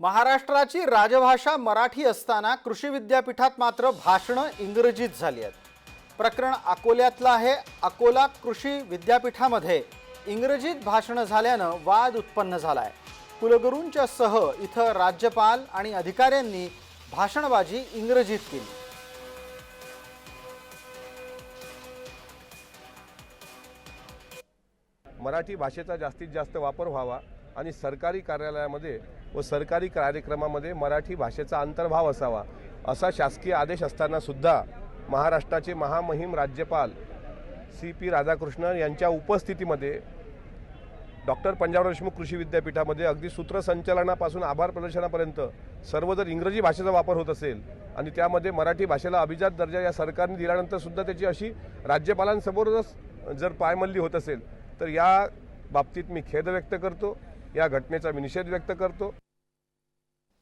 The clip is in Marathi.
महाराष्ट्राची राजभाषा मराठी असताना कृषी विद्यापीठात मात्र भाषणं इंग्रजीत झाली आहेत. प्रकरण अकोल्यातलं आहे. अकोला कृषी विद्यापीठामध्ये इंग्रजीत भाषणं झाल्यानं वाद उत्पन्न झाला आहे कुलगुरूंच्या सह इथं राज्यपाल आणि अधिकाऱ्यांनी भाषणबाजी इंग्रजीत केली. मराठी भाषेचा जास्तीत जास्त वापर व्हावा. आणि सरकारी कार्यालयामध्ये व सरकारी कार्यक्रमामध्ये मराठी भाषेचा अंतर्भाव असावा असा शासकीय आदेश असताना सुद्धा महाराष्ट्राचे महामहिम राज्यपाल सी पी राधाकृष्णन यांच्या उपस्थितीमध्ये डॉक्टर पंजाबराव देशमुख कृषी विद्यापीठामध्ये अगदी सूत्रसंचलनापासून आभार प्रदर्शनापर्यंत सर्व जर इंग्रजी भाषेचा वापर होत असेल आणि त्यामध्ये मराठी भाषेला अभिजात दर्जा या सरकारने दिल्यानंतर सुद्धा त्याची अशी राज्यपालांसमोरच जर पायमल्ली होत असेल तर या बाबतीत मी खेद व्यक्त करतो. या घटनेचा मी निषेध व्यक्त करतो.